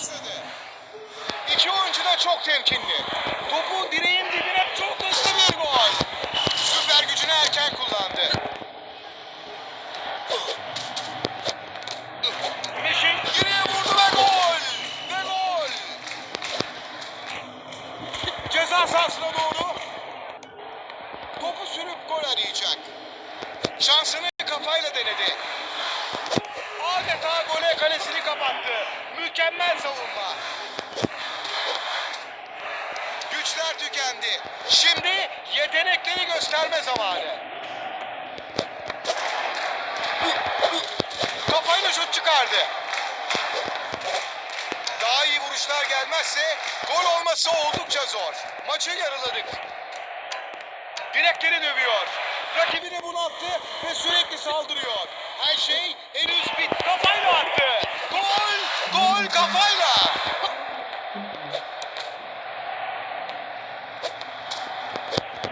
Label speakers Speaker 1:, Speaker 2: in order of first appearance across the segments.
Speaker 1: başladı. İki oyuncu da çok temkinli. Topu direğin dibine çok hızlı bir gol. Süper gücünü erken kullandı. Meşin geriye vurdu ve gol. Ve gol. Sahasına doğru. Topu sürüp gol arayacak. Şansını kafayla denedi. Adeta gole kalesini kapattı. Mükemmel savunma. Güçler tükendi. Şimdi yetenekleri gösterme zamanı. Kafayla şut çıkardı. Daha iyi vuruşlar gelmezse gol olması oldukça zor. Maçı yarıladık. Direkleri dövüyor. Rakibini bunalttı ve sürekli saldırıyor. Her şey henüz bit. Kafayla attı. Gol! Gol kafayla!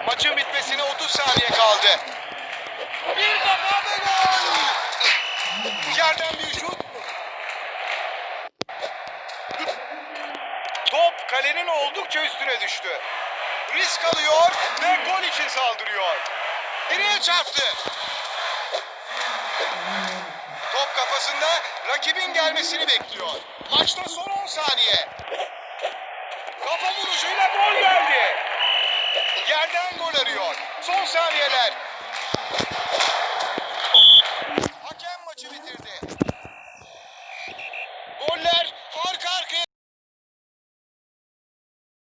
Speaker 1: Maçın bitmesine 30 saniye kaldı. Bir kafa ve gol! Yerden bir şut. Top kalenin oldukça üstüne düştü. Risk alıyor ve gol için saldırıyor. Direğe çarptı. Rakibin gelmesini bekliyor. Maçta son 10 saniye. Kafa vuruşuyla gol geldi. Yerden gol arıyor. Son saniyeler. Hakem maçı bitirdi. Goller